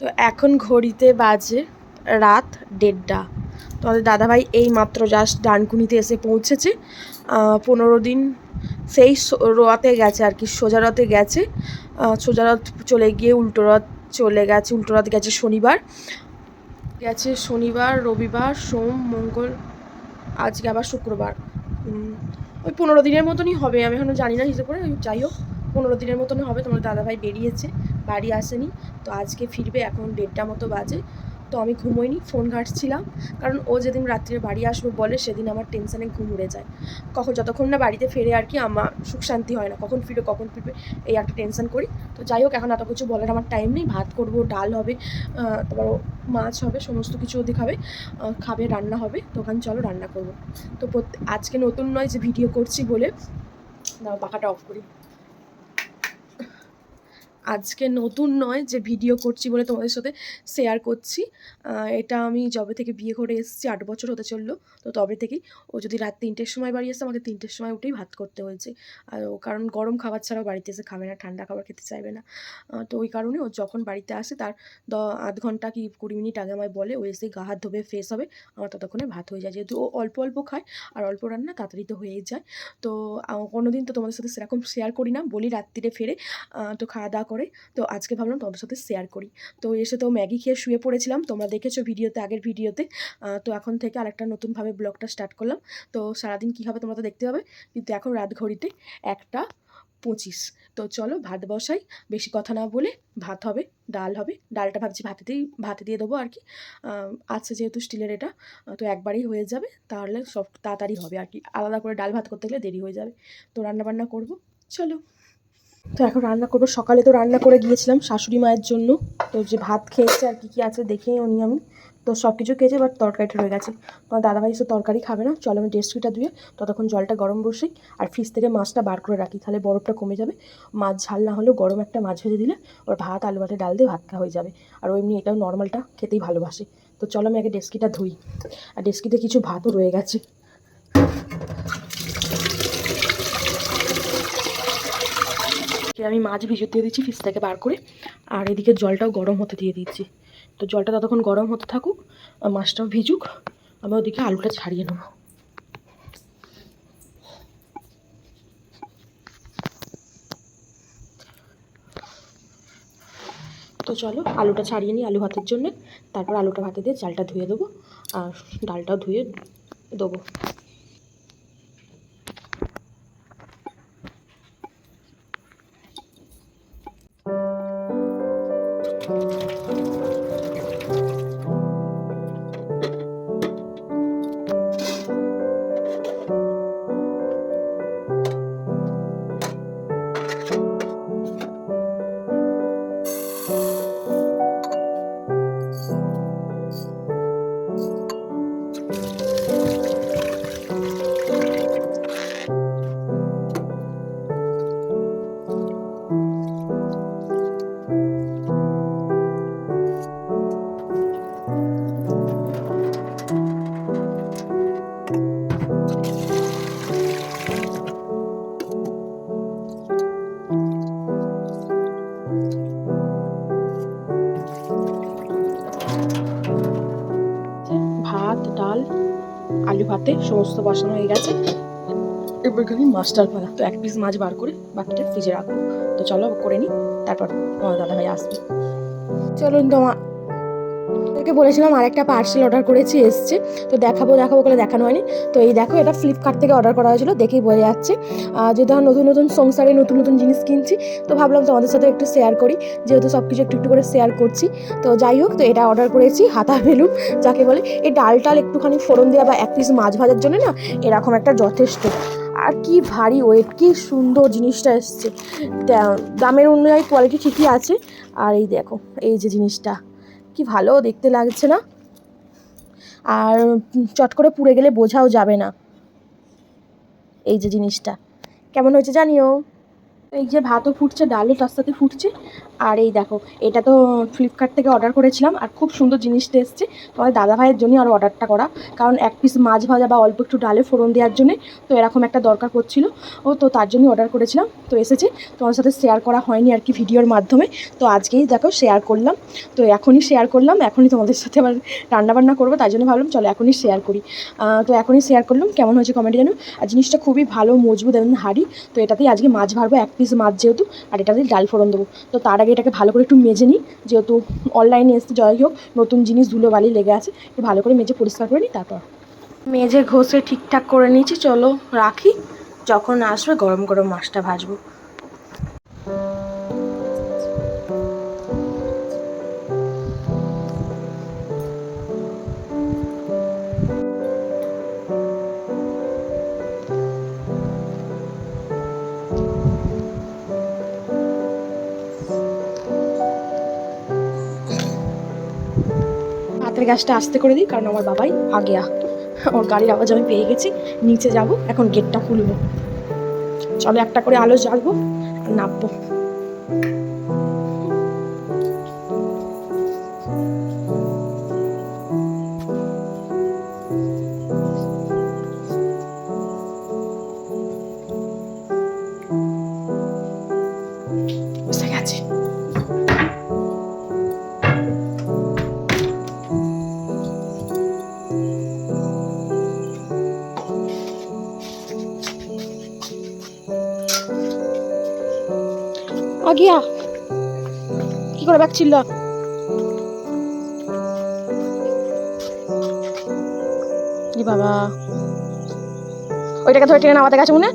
তো এখন ঘড়িতে বাজে রাত দেড়টা। তোমাদের দাদাভাই এই মাত্র জাস্ট ডানকুনিতে এসে পৌঁছেছে। পনেরো দিন সেই রথে গেছে আর কি, সোজা রথে গেছে। সোজা রথ চলে গিয়ে উল্টো রথ চলে গেছে, উল্টো রথ গেছে শনিবার। গেছে শনিবার, রবিবার, সোম, মঙ্গল, আজকে আবার শুক্রবার। ওই পনেরো দিনের মতনই হবে, আমি এখনও জানি না হিসেবে করে, যাই হোক। পনেরো দিনের মতন হবে তোমার দাদাভাই বেরিয়েছে বাড়ি আসেনি। তো আজকে ফিরবে এখন দেড়টা মতো বাজে। তো আমি ঘুমোইনি ফোন ঘাঁটছিলাম কারণ ও যেদিন রাত্রে বাড়ি আসবে বলে সেদিন আমার টেনশানে ঘুম উড়ে যায়। কখন যতক্ষণ না বাড়িতে ফেরে আর কি আমার সুখ শান্তি হয় না কখন ফিরবে কখন ফিরবে এই একটা টেনশন করি। তো যাই হোক এখন এত কিছু বলার আমার টাইম নেই ভাত করব ডাল হবে তারপর মাছ হবে সমস্ত কিছু খাবে আহ, খাবে রান্না হবে তো ওখানে চলো রান্না করব। তো আজকে নতুন নয় যে ভিডিও করছি বলে পাখাটা অফ করি। আজকে নতুন নয় যে ভিডিও করছি বলে তোমাদের সাথে শেয়ার করছি। এটা আমি যবে থেকে বিয়ে করে এসেছি, আট বছর হতে চলল। তো তবে থেকেই ও যদি রাত তিনটের সময় বাড়ি আসে, আমাকে তিনটের সময় উঠেই ভাত করতে হয়েছে। আর ও কারণ গরম খাবার ছাড়াও বাড়িতে এসে খাবে না, ঠান্ডা খাবার খেতে চাইবে না। তো ওই কারণে ও যখন বাড়িতে আসে, তার দ, আধ ঘণ্টা কি কুড়ি মিনিট আগে আমায় বলে, ও এসে গা হাত ধোবে ফ্রেশ হবে, আমার ততক্ষণে ভাত হয়ে যায়। যেহেতু ও অল্প অল্প খায়, আর অল্প রান্না তাড়াতাড়ি তো হয়েই যায়। তো কোনো দিন তো তোমাদের সাথে সেরকম শেয়ার করি না, বলি রাত্রিরে ফেরে। তো খাওয়া দাওয়া করে, তো আজকে ভাবলাম তোমাদের সাথে শেয়ার করি। তো এসে তো ম্যাগি খেয়ে শুয়ে পড়েছিলাম, তোমরা দেখেছ ভিডিওতে, আগের ভিডিওতে। তো এখন থেকে আরেকটা নতুনভাবে ব্লগটা স্টার্ট করলাম। তো সারাদিন কী হবে তোমরা তো দেখতে পাবে, কিন্তু এখন রাত ঘড়িতে একটা পঁচিশ। তো চলো ভাত বসাই, বেশি কথা না বলে ভাত হবে, ডাল হবে, ডালটা ভাবছি ভাতেতেই, ভাতে দিয়ে দেবো আর কি। আছে যেহেতু স্টিলের এটা, তো একবারেই হয়ে যাবে, তাহলে সব তাড়াতাড়ি হবে আর কি। আলাদা করে ডাল ভাত করতে গেলে দেরি হয়ে যাবে। তো রান্না বান্না করব, চলো। তো এখন রান্না করব। সকালে তো রান্না করে গিয়েছিলাম শাশুড়ি মায়ের জন্য। তো যে ভাত খেয়েছে আর কী কী আছে দেখেই উনি আমি। তো সব কিছু খেয়েছে বাট তরকারিটা রয়ে গেছে। তোমার দাদাভাই এসে তরকারি খাবে না। চলো আমি ডেস্ট্রিটা ধুয়ে ততক্ষণ জলটা গরম বসেই আর ফ্রিজ থেকে মাছটা বার করে রাখি। তাহলে বরফটা কমে যাবে। মাছ ঝাল না হলেও গরম একটা মাছ ভেজে দিলে ওর ভাত, আলু ভাতে, ডাল দিয়ে ভাত খাওয়া হয়ে যাবে। আর ও এমনি এটাও নর্মালটা খেতেই ভালোবাসে। তো চলো আমি আগে ডেস্কিটা ধুই। আর ডেস্কিতে কিছু ভাতও রয়ে গেছে। আমি মাছ ভিজে দিয়ে দিচ্ছি ফ্রিজ থেকে বার করে। আর এদিকে জলটাও গরম হতে দিয়ে দিচ্ছি। তো জলটা ততক্ষণ গরম হতে থাকুক, আর মাছটাও ভিজুক আমি ওদিকে আলুটা ছাড়িয়ে নেব। তো চলো, আলুটা ছাড়িয়ে নিই আলু ভাতের জন্য। তারপর আলুটা ভাতে দিয়ে চালটা ধুয়ে দেবো, আর ডালটাও ধুয়ে দেবো। সমস্ত বসানো হয়ে গেছে। এবার খালি মাছটার পালা। তো এক পিস মাছ বার করে বাকিটা ফ্রিজে রাখব। তো চলো করে নি, তারপর আমার দাদা ভাই আসবে। চলুন তোমার তোকে বলেছিলাম আর একটা পার্সেল অর্ডার করেছি, এসছে। তো দেখাবো দেখাবো করে দেখানো হয়নি। তো এই দেখো, এটা ফ্লিপকার্ট থেকে অর্ডার করা হয়েছিল, দেখেই বোঝা যাচ্ছে। যেহেতু নতুন নতুন সংসারে নতুন নতুন জিনিস কিনছি, তো ভাবলাম তোমাদের সাথে একটু শেয়ার করি। যেহেতু সব কিছু একটু একটু করে শেয়ার করছি। তো যাই হোক, তো এটা অর্ডার করেছি, হাতা বেলুন, যাকে বলে। এই ডাল টাল একটুখানি ফোড়ন দেওয়া বা এক পিস মাছ ভাজার জন্য না, এরকম একটা যথেষ্ট। আর কি ভারী ওয়েট কি সুন্দর জিনিসটা এসছে। দামের অনুযায়ী কোয়ালিটি ঠিকই আছে। আর এই দেখো, এই যে জিনিসটা। কি ভালো দেখতে লাগছে না। আর চট করে পুড়ে গেলে বোঝাও যাবে না। এই যে জিনিসটা। কেমন হয়েছে জানিও? এই যে ভাতও ফুটছে, ডালও তার সাথে ফুটছে। আর এই দেখো, এটা তো ফ্লিপকার্ট থেকে অর্ডার করেছিলাম আর খুব সুন্দর জিনিসটা এসছে। তোমার দাদা ভাইয়ের জন্যই আর অর্ডারটা করা। কারণ এক পিস মাছ ভাজা বা অল্প একটু ডালে ফোড়ন দেওয়ার জন্যে তো এরকম একটা দরকার পড়ছিল। ও তো তার জন্যই অর্ডার করেছিলাম। তো এসেছে। তোমার সাথে শেয়ার করা হয়নি আর কি ভিডিওর মাধ্যমে। তো আজকেই দেখো শেয়ার করলাম। তো এখনই শেয়ার করলাম। এখনই তোমাদের সাথে আবার রান্নাবান্না করব। তাই জন্য ভাবলাম, চলো এখনই শেয়ার করি। তো এখনই শেয়ার করলাম। কেমন হয়েছে কমেন্টে জানো আর জিনিসটা খুবই ভালো, মজবুত এবং হাড়ি তো এটাতেই আজকে মাছ ভারবো এক পিস মাছ যেহেতু, আর এটা দিয়ে ডাল ফোড়ন দেবো। তো তার আগে এটাকে ভালো করে একটু মেজে নিই, যেহেতু অনলাইনে এসে যাই হোক, নতুন জিনিস ধুলো বালি লেগে আছে, একটু ভালো করে মেজে পরিষ্কার করে নিই, তারপর। মেজে ঘষে ঠিকঠাক করে নিয়েছি, চলো রাখি, যখন আসবে গরম গরম মাছটা ভাজবো। হাতের গ্যাসটা আসতে করে দিই, কারণ আমার বাবাই আগে। ওর গাড়ির আওয়াজ আমি পেয়ে গেছি, নিচে যাব, এখন গেটটা খুলবো চলো একটা করে আলো জ্বালবো নামবো কি ছিল বাবা ওইটাকে ধরে টেনে নামাতে গেছে মনে?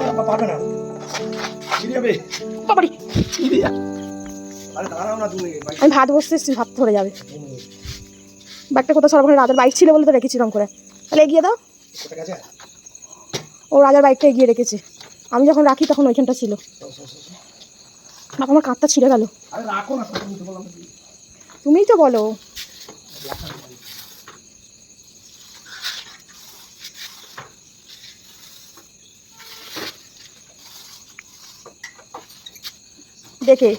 না, বা- পারবে না ছিঁড়ে যাবে বাবারি ছিঁড়ে যাবে। আরে দাঁড়াও না তুমি বাইক আমি ভাত বসতে ভাত ধরে যাবে ব্যাগটা কোথাও সরব রাজার বাইক ছিল বলে তো রেখেছি রকম করে। তাহলে এগিয়ে দাও। ও রাজার বাইকটা এগিয়ে রেখেছে। আমি যখন রাখি তখন ওইখানটা ছিল। আমার কাঁধটা ছিঁড়ে গেল। তুমিই তো বলো। দেখে।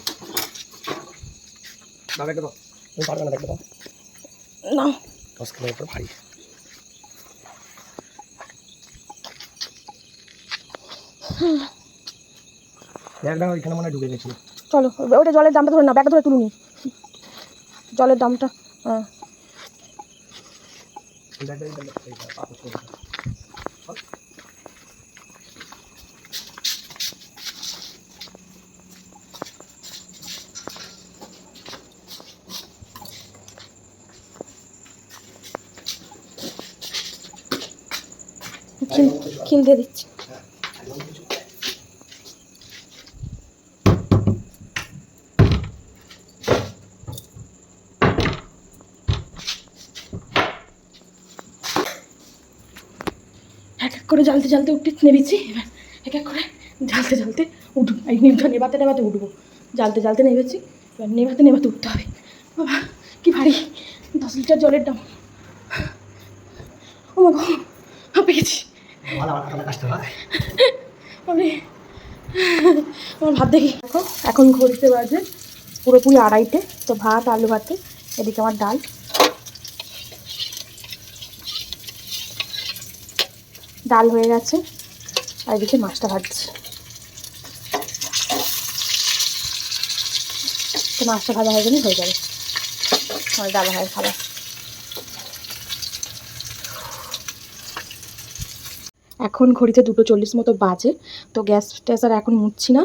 দেখতে, দাও। না। দশ কিলো উপর ভারী। ব্যাগটা ওইখানে মনে ঢুকে গেছিল চলো ওটা ওইটা জলের দামটা ধরে না ব্যাগটা ধরে তুলুনি। জলের দামটা হ্যাঁ। দিয়ে দিচ্ছি। করে জ্বালতে জ্বালতে উঠতে নেবেছি এবার এক এক করে জ্বালতে জ্বালতে উঠবো এই নিভতে নেবাতে নেবাতে উঠবো। জ্বালতে জ্বালতে নেবেছি এবার নেবাতে নেবাতে উঠতে হবে। বাবা, কি ভারী। দশ লিটার জলের দাম। ও মা হাঁপে আমার ভাত দেখি। এখন এখন ঘড়িতে বাজে পুরোপুরি আড়াইটে, তো ভাত, আলু ভাতে, এদিকে আমার ডাল। ডাল হয়ে গেছে, আর এদিকে মাছটা ভাজছি। তো মাছটা ভাজা হয়ে গেলেই হয়ে যাবে। আমার ডাল হয়, খাবার। এখন ঘড়িতে দুটো চল্লিশ মতো বাজে, তো গ্যাস ট্যাস আর এখন মুছছি না।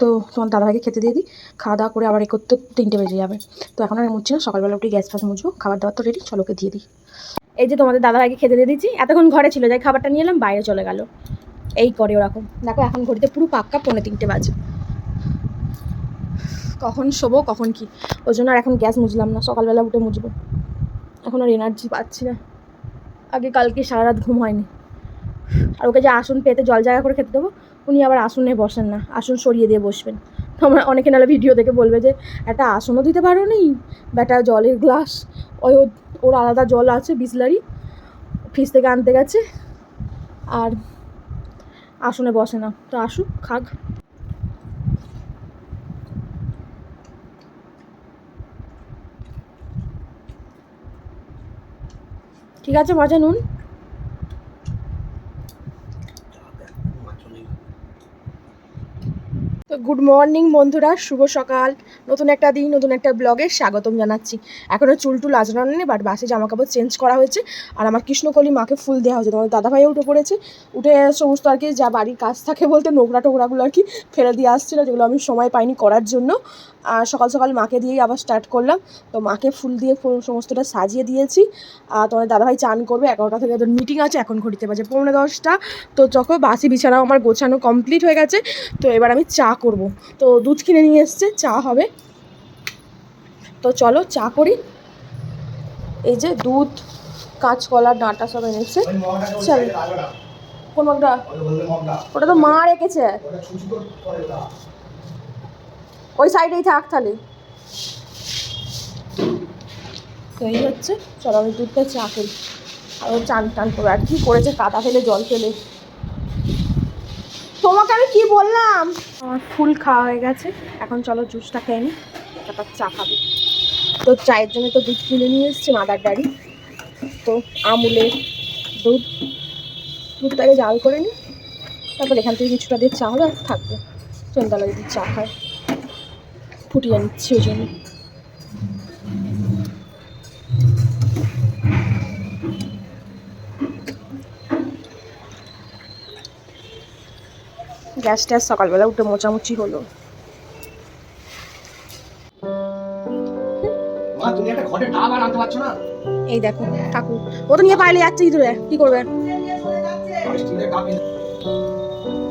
তো তোমার দাদাভাইকে খেতে দিয়ে দিই, খাওয়া দাওয়া করে আবার এ করতে তিনটে বেজে যাবে। তো এখন আর মুছছি না, সকালবেলা উঠে গ্যাস ফ্যাস মুছবো, খাবার দাবার তো রেডি চলোকে দিয়ে দিই। এই যে তোমাদের দাদাভাইকে খেতে দিয়ে দিচ্ছি, এতক্ষণ ঘরে ছিল, যাই খাবারটা নিয়ে এলাম, বাইরে চলে গেল। এই করে ওরকম। দেখো, এখন ঘড়িতে পুরো পাক্কা পৌনে তিনটে বাজে। কখন শোবো, কখন কি? ওই জন্য আর এখন গ্যাস মুছলাম না, সকালবেলা উঠে মুছবো। এখন আর এনার্জি পাচ্ছি না। আগে কালকে সারা রাত ঘুম হয়নি। আর ওকে যে আসন পেতে জল জায়গা করে খেতে দেবো, উনি আবার আসনে বসেন না, আসন সরিয়ে দিয়ে বসবেন। তোমরা অনেকে নাহলে ভিডিও দেখে বলবে যে, একটা আসনও দিতে পারো নি? ব্যাটা জলের গ্লাস ওই ওর আলাদা জল আছে, বিসলারি ফ্রিজ থেকে আনতে গেছে, আর আসনে বসে না। তো আসুক, খাক। ঠিক আছে, মজা নুন। গুড মর্নিং বন্ধুরা শুভ সকাল। নতুন একটা দিন, নতুন একটা ব্লগে স্বাগতম জানাচ্ছি। এখনও চুল টুল আজরানো নেই বাট বাসে জামা কাপড় চেঞ্জ করা হয়েছে। আর আমার কৃষ্ণকলি মাকে ফুল দেওয়া হয়েছে। তোমার দাদাভাইও উঠে পড়েছে। উঠে সমস্ত আর কি যা বাড়ির কাজ থাকে বলতে নোংরা টোকরাগুলো আর কি ফেলে দিয়ে আসছিল, যেগুলো আমি সময় পাইনি করার জন্য। আর সকাল সকাল মাকে দিয়েই আবার স্টার্ট করলাম। তো মাকে ফুল দিয়ে ফুল সমস্তটা সাজিয়ে দিয়েছি। আর তোমার দাদাভাই চান করবে, এগারোটা থেকে ওদের মিটিং আছে, এখন ঘড়িতে বাজে পৌনে দশটা। তো যখন বাসি বিছানাও আমার গোছানো কমপ্লিট হয়ে গেছে। তো এবার আমি চা করব। তো দুধ কিনে নিয়ে এসছে, চা হবে। তো চলো চা করি। এই যে দুধ কাঁচকলা ডাঁটা সব এনেছে। চল। কোন মগটা? ওটা তো মা রেখেছে। ওই সাইডেই থাক তাহলে। তো এই হচ্ছে। চলো আমি দুধটা চা করি। আর ও চান টান করে আর কি করেছে? কাদা ফেলে জল ফেলে। তোমাকে আমি কি বললাম? আমার ফুল খাওয়া হয়ে গেছে। এখন চলো জুসটা খেয়ে নিই তারপর চা খাব। তো চায়ের জন্য তো দুধ কিনে নিয়ে এসেছি, মাদার ডাড়ি তো আমুলের দুধ। দুধটাকে জাল করে নিই তারপর এখান থেকে কিছুটা দিয়ে চা হবে আর থাকবে সন্ধ্যাবেলা যদি চা খায়। ফুটিয়ে নিচ্ছি ওই জন্য। গ্যাস ট্যাস সকালবেলা উঠে মোচামুচি হলো। এই দেখো, ঠাকুর, ও তো নিয়ে পাইলে যাচ্ছে ইঁদুরে, কি করবে?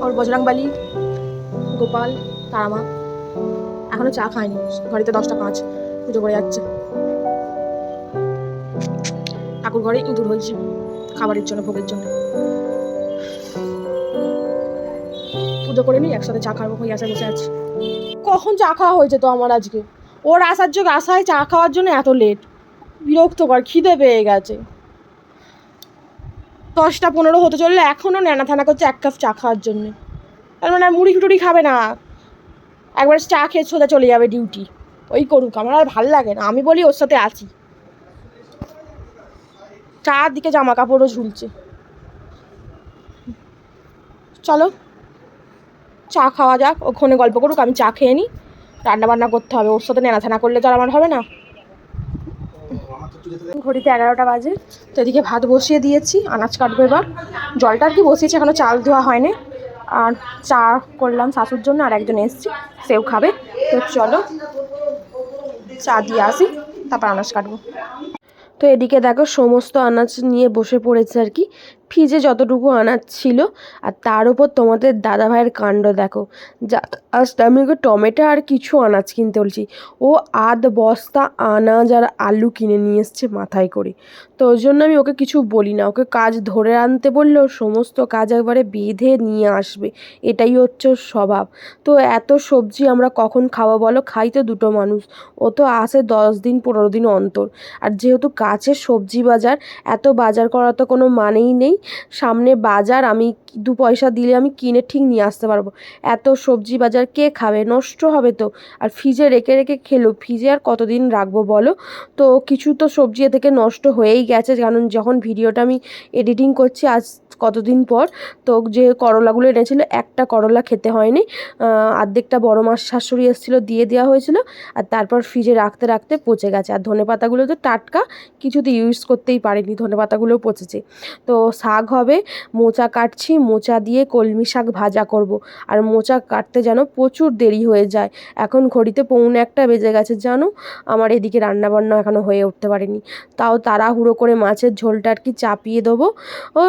ওর বজরাংবালি, গোপাল, তারামা, এখনও চা খায়নি, ঘড়িতে দশটা পাঁচ, পুজো করে যাচ্ছে। ঠাকুর ঘরে ইঁদুর হয়েছে, খাবারের জন্য, ভোগের জন্য। পুজো করে নিই একসাথে চা খাব, ওই বসে আছি। কখন চা খাওয়া হয়েছে তো আমার আজকে? ওর আসার যোগ আসায় চা খাওয়ার জন্য এত লেট বিরক্তকর, খিদে পেয়ে গেছে। দশটা পনেরো হতে চললে এখনও ন্যানা থানা করছে এক কাপ চা খাওয়ার জন্য। তার মানে মুড়ি টুড়ি খাবে না। একবার চা খেয়ে সোজা চলে যাবে ডিউটি ওই করুক, আমার আর ভালো লাগে না। আমি বলি ওর সাথে আছি। চারদিকে জামা কাপড়ও ঝুলছে। চলো, চা খাওয়া যাক, ওখানে গল্প করুক, আমি চা খেয়ে নিই রান্না বান্না করতে হবে, ওর সাথে নেড়াথানা করলে তো আর আমার হবে না। ঘড়িতে এগারোটা বাজে, তো এদিকে ভাত বসিয়ে দিয়েছি, আনাজ কাটবো এবার। জলটা আর কি বসিয়েছি, এখনও চাল ধোয়া হয়নি। আর চা করলাম শাশুর জন্য, আর একজন এসছি, সেও খাবে। তো চলো, চা দিয়ে আসি, তারপর আনাজ কাটবো। তো এদিকে দেখো, সমস্ত আনাজ নিয়ে বসে পড়েছে আর কি। ফ্রিজে যতটুকু আনাজ ছিল, আর তার উপর তোমাদের দাদা ভাইয়ের কাণ্ড দেখো। আজ আমি ওকে টমেটো আর কিছু আনাজ কিনতে বলছি। ও আধ বস্তা আনাজ আর আলু কিনে নিয়ে এসছে মাথায় করে। তো ওই জন্য আমি ওকে কিছু বলি না। ওকে কাজ ধরে আনতে বললেও সমস্ত কাজ একবারে বেঁধে নিয়ে আসবে। এটাই হচ্ছে ওর স্বভাব। তো এত সবজি আমরা কখন খাওয়া বলো? খাই তো দুটো মানুষ। ও তো আসে দশ দিন, পনেরো দিন অন্তর। আর যেহেতু কাছে সবজি বাজার, এত বাজার করার তো কোনো মানেই নেই। সামনে বাজার আমি দু পয়সা দিলে আমি কিনে ঠিক নিয়ে আসতে পারব। এত সবজি বাজার কে খাবে? নষ্ট হবে তো। আর ফ্রিজে রেখে রেখে খেলো। ফ্রিজে আর কতদিন রাখব বলো? তো কিছু তো সবজি এ থেকে নষ্ট হয়েই গেছে। কারণ যখন ভিডিওটা আমি এডিটিং করছি আজ কতদিন পর তো যে করলাগুলো এনেছিল একটা করলা খেতে হয়নি। আহ, অর্ধেকটা বড় মাছ শাশুড়ি এসেছিল দিয়ে দেওয়া হয়েছিল। আর তারপর ফ্রিজে রাখতে রাখতে পচে গেছে। আর ধনে পাতাগুলো তো টাটকা কিছুতে ইউজ করতেই পারিনি। ধনে পাতাগুলো পচেছে। তো শাক হবে মোচা কাটছি মোচা দিয়ে কলমি শাক ভাজা করব। আর মোচা কাটতে যেন প্রচুর দেরি হয়ে যায়। এখন ঘড়িতে পৌনে একটা বেজে গেছে জানো? আমার এদিকে রান্নাবান্না এখনও হয়ে উঠতে পারেনি। তাও তাড়াহুড়ো করে মাছের ঝোলটা আর কি চাপিয়ে দেবো। ও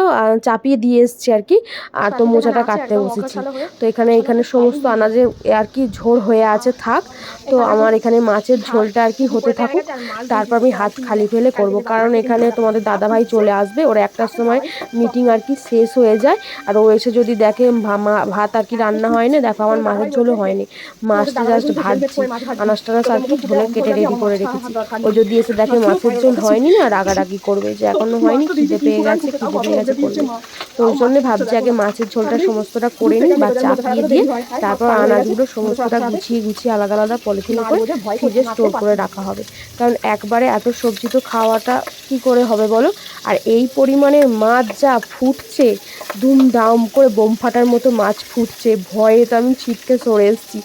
চাপিয়ে দিয়ে এসছি আর কি। আর তো মোচাটা কাটতে বসেছি। তো এখানে এখানে সমস্ত আনাজে আর কি ঝোল হয়ে আছে থাক। তো আমার এখানে মাছের ঝোলটা আর কি হতে থাকুক। তারপর আমি হাত খালি ফেলে করব। কারণ এখানে তোমাদের দাদাভাই চলে আসবে। ওরা একটার সময় মিটিং আর কি শেষ হয়ে যায়। আর ও এসে যদি দেখে ভাত আর কি রান্না হয়নি দেখো আমার মাছের ঝোলও হয়নি। মাছটা জাস্ট ভাজছি। আনাজ টানাজ আর কি ঝোলে কেটে রেডি করে রেখেছি। ও যদি এসে দেখে মাছের ঝোল হয়নি না রাগারাগি করবে যে এখনও হয়নি খিদে পেয়ে গেছে খিদে পেয়ে গেছে করবে। তো ওই জন্য ভাবছি আগে মাছের ঝোলটা সমস্তটা করে নিই বা চাপিয়ে দিয়ে তারপর আনাজগুলো সমস্তটা গুছিয়ে গুছিয়ে আলাদা আলাদা পলিথিন করে ফ্রিজে স্টোর করে রাখা হবে। কারণ একবারে এত সবজি তো খাওয়াটা কি করে হবে বলো? আর এই পরিমাণের মাছ যা ফুটছে, দুমদাম করে বোম ফাটার মতো মাছ ফুটছে, ভয়ে তো আমি ছিটকে সরে এসেছি।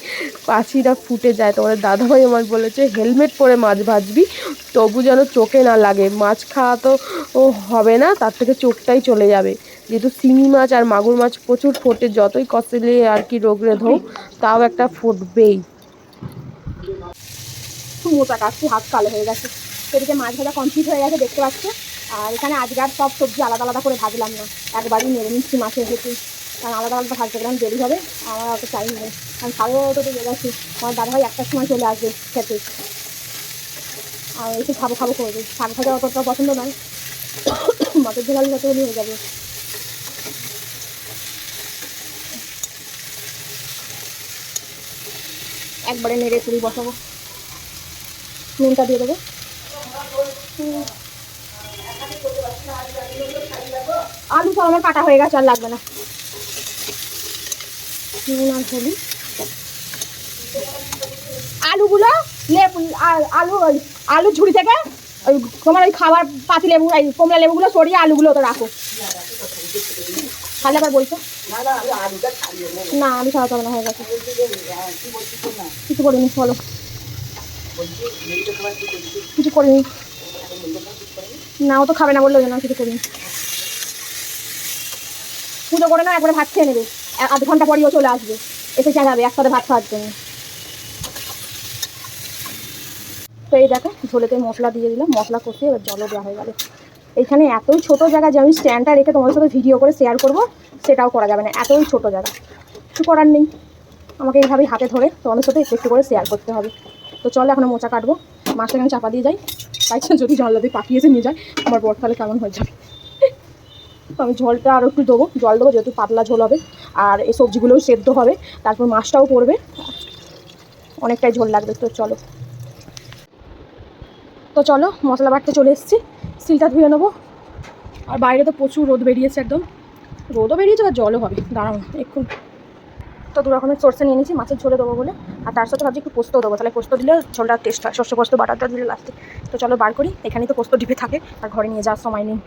পাছিটা ফুটে যায়, তোমাদের দাদাভাই আমার বলেছে, হেলমেট পরে মাছ ভাজবি, তবু যেন চোখে না লাগে। মাছ খাওয়া তো হবে না, তার থেকে চোখটাই চলে যাবে। যেহেতু শিঙি মাছ আর মাগুর মাছ প্রচুর ফোটে, যতই কষলে আর কি রোগরে ধৌ তাও একটা ফুটবেই। মোটা কাটছি হাত কালো হয়ে গেছে। সেদিকে মাছ ভাজা কমপ্লিট হয়ে গেছে, দেখতে পাচ্ছ? আর এখানে আজকে আর সব সবজি আলাদা আলাদা করে ভাজলাম না। একবারই মেরে নিচ্ছি মাছের ভেতরে কারণ আলাদা আলাদা ভাজতে গেলাম দেরি হবে। আমার অত টাইম নেই। কারণ সাড়ে তো গেছি আমার দাদাভাই একটার সময় চলে আসবে খেতে। আর একটু খাব খাব করবে শাক ভাজা অতটা পছন্দ নয়। মাছের ঝোল আলু যত হয়ে যাবে। একবারে নেড়ে চুড়ি বসাবো। নুনটা দিয়ে দেবো। আলু সব আমার কাটা হয়ে গেছে, আর লাগবে না। আলুগুলো লেবু আলু আলু ঝুড়ি থেকে ওই তোমার ওই খাবার পাতি লেবু, এই কমলা লেবুগুলো সরিয়ে আলুগুলো তো রাখো। তাহলে আবার বলছো? না, আমি সারা চালানো হয়ে গেছে। কিছু করিনি বলো কিছু করিনি। না, ও তো খাবে না বলল ওই জন্য কিছু করিনি পুজো করে না, একবারে ভাত খেয়ে নেবে। আধ ঘণ্টা পরেও চলে আসবে। এসে চালাবে একসাথে ভাত খাওয়ার জন্য। তো এই দেখো, ঝোলেতে মশলা দিয়ে দিলাম, মশলা কষিয়ে এবার জলও দেওয়া হয়ে গেল। এইখানে এতই ছোট জায়গা যে আমি স্ট্যান্ডটা রেখে তোমাদের সাথে ভিডিও করে শেয়ার করব, সেটাও করা যাবে না। এতই ছোট জায়গা। কিছু করার নেই। আমাকে এইভাবেই হাতে ধরে তোমাদের সাথে একটু একটু করে শেয়ার করতে হবে। তো চলো, এখন মোচা কাটবো। মাছটা এখানে চাপা দিয়ে যাই। জন্য যদি জানলা দিয়ে পাকিয়েছে, নিয়ে যায় আমার বর তাহলে কেমন হয়ে যাবে? তো আমি ঝোলটা আরও একটু দেবো। জল দেবো, যেহেতু পাতলা ঝোল হবে। আর এই সবজিগুলোও সেদ্ধ হবে। তারপর মাছটাও পড়বে। অনেকটাই ঝোল লাগবে, তো চলো। তো চলো, মশলা বাটতে চলে এসেছি। সিলটা ধুয়ে নেব। আর বাইরে তো প্রচুর রোদ বেরিয়েছে একদম। রোদও বেরিয়েছে, আর জলও হবে। দাঁড়াও না, এক্ষুন। তো দু রকমের সর্ষে নিয়ে নিয়েছি, মাছের ঝোলে দেবো বলে। আর তার সাথে ভাবছি একটু পোস্ত দেবো, তাহলে পোস্ত দিলে ঝোলটা টেস্ট হয়। শস্য পোস্ত, বাটারটা দিলে লাস্টে তো চলো বার করি, এখানেই তো পোস্ত ডিপে থাকে, আর ঘরে নিয়ে যাওয়ার সময় নেই।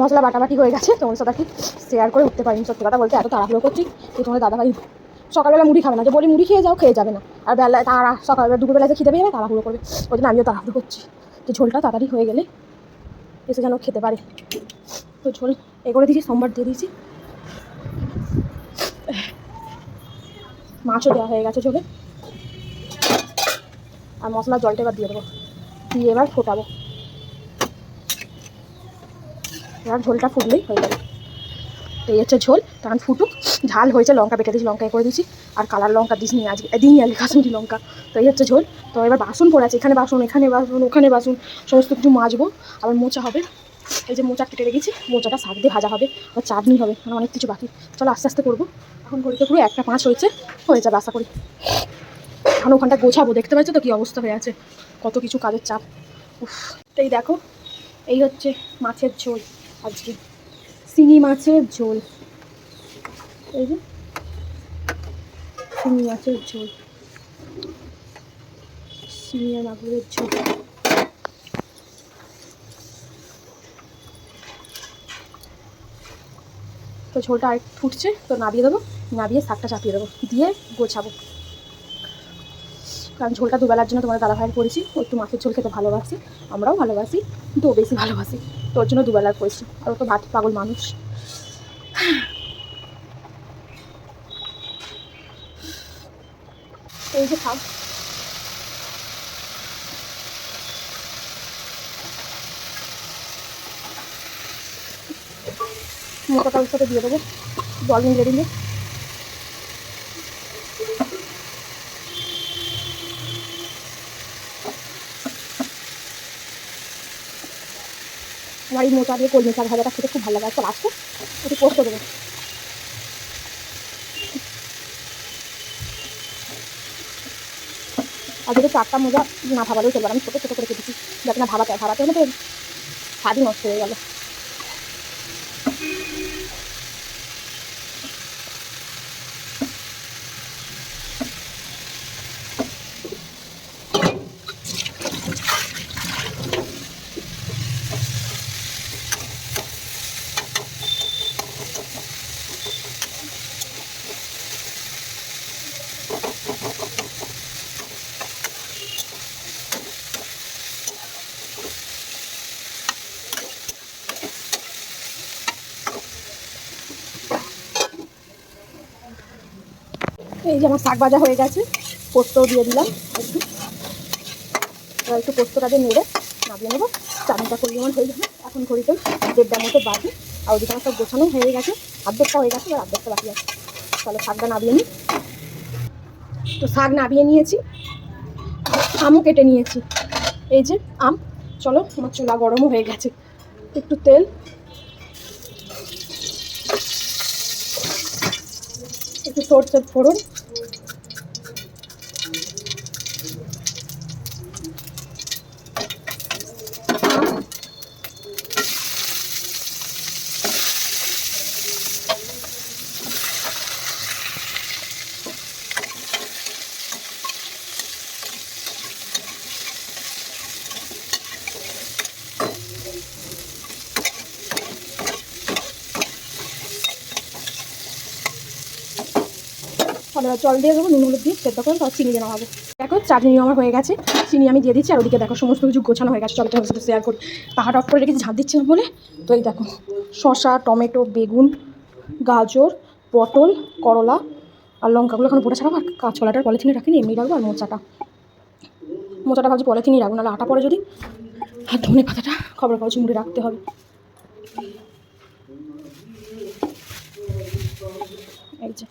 মশলা বাটাবাটি হয়ে গেছে তোমার সাথে কি শেয়ার করে উঠতে পারিনি। সত্যি কথা বলতে এত তাড়াহুড়ো করছি যে তোমাদের দাদাভাই সকালবেলা মুড়ি খাবে না। যে বলি মুড়ি খেয়ে যাও, খেয়ে যাবে না। আর বেলা তারা সকালবেলা দুপুরবেলা যে খেতে পেয়ে যাবে, তাড়াহুড়ো করবে। ওই জন্য আমিও তাড়াহুড়ো করছি। যে ঝোলটা তাড়াতাড়ি হয়ে গেলে এসে যেন খেতে পারে। তো ঝোল এ করে দিয়েছি, সোমবার দিয়ে দিয়েছি। মাছও দেওয়া হয়ে গেছে ঝোলে। আর মশলার জলটা এবার দিয়ে দেবো। দিয়ে এবার ফোটাবো। এবার ঝোলটা ফুটলেই হয়ে যাবে। এই হচ্ছে ঝোল তখন ফুটুক। ঝাল হয়েছে, লঙ্কা বেটে দিয়েছি লঙ্কা এ করে দিয়েছি। আর কালার লঙ্কা দিস নি আজকে দিইনি আজকে কাশ্মীরি লঙ্কা। তো এই হচ্ছে ঝোল। তো এবার বাসন পড়ে আছে, এখানে বাসন এখানে বাসন, ওখানে বাসন, সমস্ত কিছু মাজবো। আবার মোচা হবে। এই যে মোচা কেটে রেখেছি, মোচাটা শাক দিয়ে ভাজা হবে আর চাটনি হবে মানে অনেক কিছু বাকি। চলো আস্তে আস্তে করব। এখন ঘড়িতে পুরো একটা পাঁচ হয়েছে, হয়ে যাবে আশা করি। এখন ওখানটা গোছাবো, দেখতে পাচ্ছ তো কী অবস্থা হয়ে আছে? কত কিছু কাজের চাপ। উফ এই দেখো, এই হচ্ছে মাছের ঝোল আজকে। শিঙি মাছের ঝোল। এই যে, শিঙি মাছের ঝোল। শিঙি মাগুরের ঝোল। তো ঝোলটা আর ফুটছে, তো নাবিয়ে দেবো, নাবিয়ে শাকটা চাপিয়ে দেবো, দিয়ে গোছাবো। কারণ ঝোলটা দুবেলার জন্য তোমাদের দাদাভাইয়ের করেছি, ও একটু মাছের ঝোল খেতে ভালোবাসি, আমরাও ভালোবাসি, কিন্তু ও বেশি ভালোবাসি, তো ওর জন্য দুবেলার করেছি, আর ও তো ভাত পাগল মানুষ। এই যে খাও। মোটাটা ওর সাথে দিয়ে দেবো। জল মিলিয়ে দিলে আমার এই মোচা দিয়ে কলমি শাক ভাজাটা খেতে খুব ভালো লাগে। আজকে লাস্টে একটু পোস্ত দেবো। আর যদি চারটা মোজা না ভাবালেও চলবে আমি ছোটো ছোটো করে কেটেছি। যাতে না ভাবাতে। ভাবাতে হলে তো স্বাদই নষ্ট হয়ে গেল। এই যে আমার শাক ভাজা হয়ে গেছে, পোস্তও দিয়ে দিলাম একটু। এবার একটু পোস্তটা দিয়ে নেড়ে নামিয়ে নেব। চাটনিটা করলে আমার হয়ে যাবে, এখন ঘড়িতে দেড়টার মতো বাকি আর ওদিকে আমার সব গোছানো হয়ে গেছে, অর্ধেকটা হয়ে গেছে, এবার অর্ধেকটা বাকি আছে। তাহলে শাকটা নামিয়ে নিই। তো শাক নামিয়ে নিয়েছি, আমও কেটে নিয়েছি। এই যে আম, চলো আমার চুলা গরমও হয়ে গেছে। একটু তেল। একটু সরষের ফোড়ন। তাহলে জল দিয়ে দেবো নুন হলুদ দিয়ে সেদ্ধ করে তারপর চিনি দিয়ে হবে দেখো, চাটনি আমার হয়ে গেছে। চিনি আমি দিয়ে দিচ্ছি, আর ওদিকে দেখো সমস্ত কিছু গোছানো হয়ে গেছে। চলো তোমার সাথে শেয়ার করি। পাহাড় অফ করে রেখেছি ঝাঁপ দিচ্ছিলাম বলে। তো এই দেখো শশা টমেটো, বেগুন, গাজর, পটল, করলা, আর লঙ্কাগুলো এখন পোটা ছাড়াবো আর কাঁচকলাটার পলিথিনে রাখিনি, এমনি রাখব, আর মোচাটা। মোচাটা ভাবছি পলিথিনই রাখব, নাহলে আটা পরে যদি। আর ধনে পাতাটা খবর কাগজ মুড়ে রাখতে হবে। এই যে,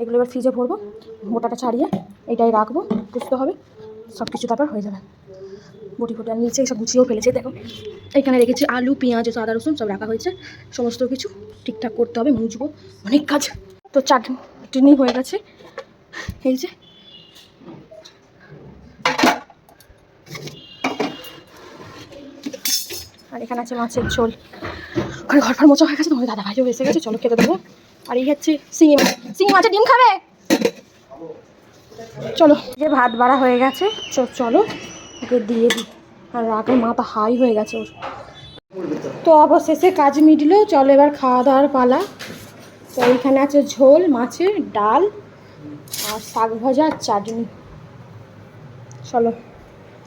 এগুলো এবার ফ্রিজে ভরবো, মোটাটা ছাড়িয়ে এটাই রাখব বুঝতে হবে সব কিছু তারপর হয়ে যাবে। বটি ফটি আর নিচে সব গুছিয়েও ফেলেছে, দেখো। এখানে রেখেছি আলু, পেঁয়াজ আদা রসুন, সব রাখা হয়েছে। সমস্ত কিছু ঠিকঠাক করতে হবে, মুছবো, অনেক কাজ। তো চাটনি হয়ে গেছে। এই যে। আর এখানে আছে মাছের ঝোল। ওখানে ঘর ফর মোচা হয়ে গেছে, তোমাদের দাদা ভাইও এসে গেছে, চলো খেতে দেবো। আর এই হচ্ছে শিঙি মাছ শিঙি মাছের ডিম খাবে? চলো। যে ভাত বাড়া হয়ে গেছে চলো। ওকে দিয়ে দিই আর রাগে মাথা হাই হয়ে গেছে ওর। তো অবশেষে কাজ মিটলো, চলো এবার খাওয়া দাওয়ার পালা। তো এইখানে আছে ঝোল, মাছের ডাল আর শাক ভাজা আর চাটনি। চলো,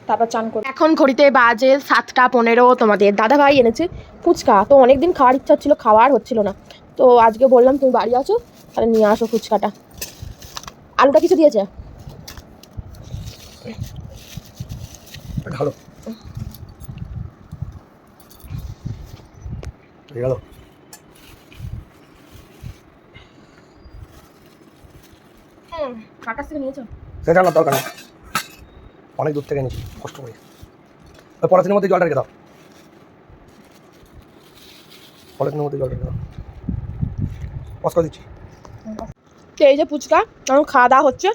তারপর চান করো। এখন ঘড়িতে বাজে সাতটা পনেরো, তোমাদের দাদা ভাই এনেছে ফুচকা। তো অনেকদিন খাওয়ার ইচ্ছা ছিল খাওয়ার হচ্ছিল না। তো আজকে বললাম তুমি বাড়ি আছো তাহলে নিয়ে আসো ফুচকাটা। আলুটা কিছু দিয়েছে? হয়ে গেল থেকে নিয়েছো? সেটা না দরকার নেই। অনেক দূর থেকে নিচ্ছি কষ্ট করে। ওই পলিথিনের মধ্যে জলটা রেখে দাও। পলিথিনের মধ্যে জলটা রেখে দাও। করে দিচ্ছি। তো এই যে ফুচকা আমার খাওয়া দাওয়া হচ্ছে।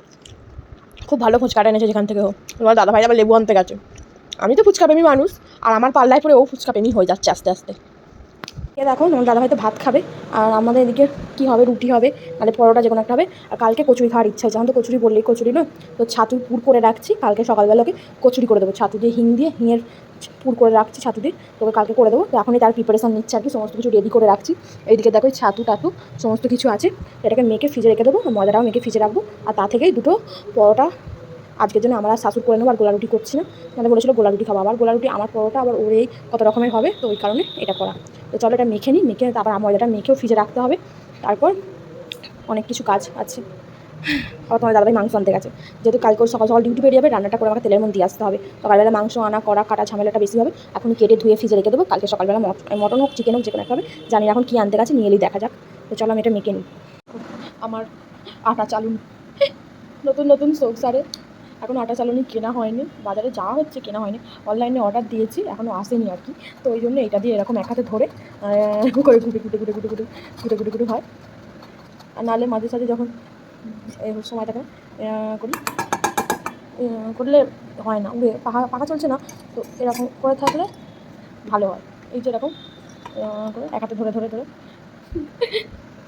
খুব ভালো ফুচকাটা এনেছে যেখান থেকে হোক। তোমার দাদা ভাই আবার লেবু আনতে গেছে। আমি তো ফুচকা প্রেমী মানুষ, আর আমার পাল্লায় পরে ও ফুচকা প্রেমী হয়ে যাচ্ছে আস্তে আস্তে। এ দেখো, আমার দাদা ভাই তো ভাত খাবে, আর আমাদের এদিকে কী হবে, রুটি হবে, নাহলে পরোটা যে কোনো একটা হবে, আর কালকে কচুরি খাওয়ার ইচ্ছা হয়েছে এখন তো কচুরি বললেই কচুরি নয়, তো ছাতু পুর করে রাখছি, কালকে সকালবেলা ওকে কচুরি করে দেবো। ছাতু দিয়ে হিং দিয়ে হিঙের পুর করে রাখছি ছাতু দিয়ে, তোকে কালকে করে দেবো, তো এখনই তার প্রিপারেশান নিচ্ছে আর কি, সমস্ত কিছু রেডি করে রাখছি। এইদিকে দেখো ছাতু টাতু, সমস্ত কিছু আছে, এটাকে মেখে ফ্রিজে রেখে দেবো, ময়দাটাও মেখে ফ্রিজে রাখব, আর তা থেকেই দুটো পরোটা আজকের জন্য আমরা শাশুর করে নেব আর গোলা রুটি করছি না। মানে বলেছিল গোলা রুটি খাব। আবার গোলা রুটি আমার পরোটা আবার ওর এই কত রকমের হবে, তো ওই কারণে এটা করা। তো চলো এটা মেখে নিই, মেখে তারপর ময়দাটা মেখেও ফ্রিজে রাখতে হবে। তারপর অনেক কিছু কাজ আছে। আবার তোমার দাদাভাই মাংস আনতে গেছে। যেহেতু কালকে সকাল সকাল ডিউটি বেরিয়ে যাবে, রান্নাটা করে আমাকে তেলের মধ্যে দিয়ে আসতে হবে। সকালবেলা মাংস আনা, করা, কাটা ঝামেলাটা বেশি হবে। এখন কেটে ধুয়ে ফ্রিজে রেখে দেবো। কালকে সকালবেলা মটন হোক চিকেন হোক, যে কোনো হবে। জানি এখন কী আনতে গেছে, নিয়ে এলেই দেখা যাক। তো চলো আমি এটা মেখে নিই। আমার আটা চালুন নতুন নতুন সংসারে এখন আটা চালনি কেনা হয়নি বাজারে যাওয়া হচ্ছে কেনা হয়নি অনলাইনে অর্ডার দিয়েছি এখনও আসেনি আর কি। তো ওই জন্য এটা দিয়ে এরকম এক হাতে ধরে করে গুটে গুটে গুটে গুটে গুটে গুটে গুটে গুটে হয়। আর নাহলে মাঝে সাঝে যখন সময়টাকে আহ, করি করলে হয় না পাখা পাখা চলছে না তো এরকম করে থাকলে ভালো হয়। এই যে এরকম করে এক হাতে ধরে ধরে ধরে।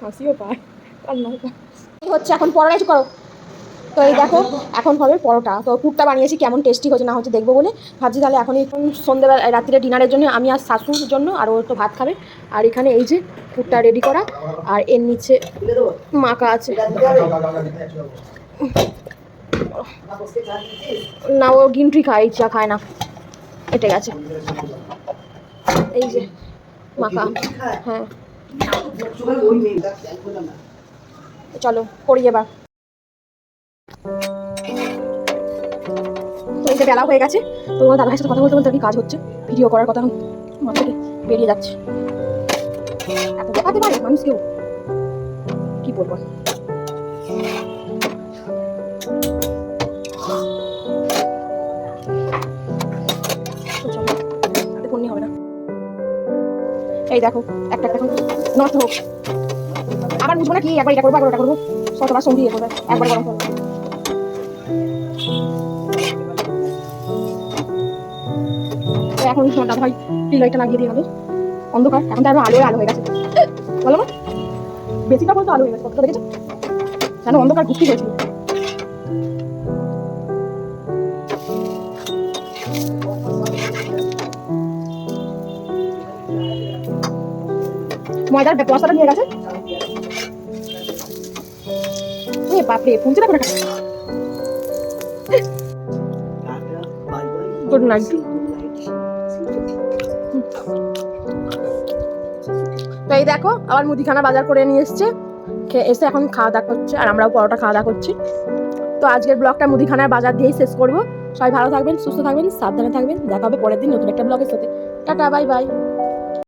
হাসিও পায় আর না হচ্ছে এখন একটু করো? তো এই দেখো, এখন হবে পরোটা। তো পুরটা বানিয়েছি, কেমন টেস্টি হচ্ছে না হচ্ছে দেখব বলে। ভাবছি তাহলে এখন এখন সন্ধ্যেবেলা রাত্রিরে ডিনারের জন্য আমি আর শাশুর জন্য আর ও তো ভাত খাবে। আর এখানে এই যে পুরটা রেডি করা, আর এর নিচে মাখা আছে। না, ও গ্রিন টি খায় চা খায় না। এটা গেছে। এই যে মাখা। হ্যাঁ। চলো, করি এবার। যে বেলা হয়ে গেছে। তো আমার দাদার সাথে কথা বলতে বলতে কি কাজ হচ্ছে। ভিডিও করার কথা মাথা থেকে বেরিয়ে যাচ্ছে। এত দেখাতে পারে মানুষ কি বলব? এই দেখো, একটা একটা নষ্ট হোক। আবার বুঝব না কি, একবার এটা করব একবার ওটা করব। শতবার সঙ্গী একবার গরম করব এখন দাদা ভাই টি লাইটটা লাগিয়ে দিয়ে গেল। অন্ধকার এখন তো আরও আলো আলো হয়ে গেছে। বলো মা বেশিটা বলতো আলো হয়ে গেছে কতটা দেখেছ? কেন অন্ধকার ঘুরতে হয়েছিল ময়দার পয়সাটা নিয়ে গেছে? এ বাপরে পুঁজে না করে। খাচ্ছে গুড নাইট। এই দেখো, আবার মুদিখানা বাজার করে নিয়ে এসছে। এসে এখন খাওয়া দাওয়া করছে, আর আমরাও পরোটা খাওয়া দাওয়া করছি। তো আজকের ব্লগটা মুদিখানার বাজার দিয়েই শেষ করব। সবাই ভালো থাকবেন, সুস্থ থাকবেন, সাবধানে থাকবেন। দেখা হবে পরের দিন নতুন একটা ব্লগের সাথে। Tata, bye bye.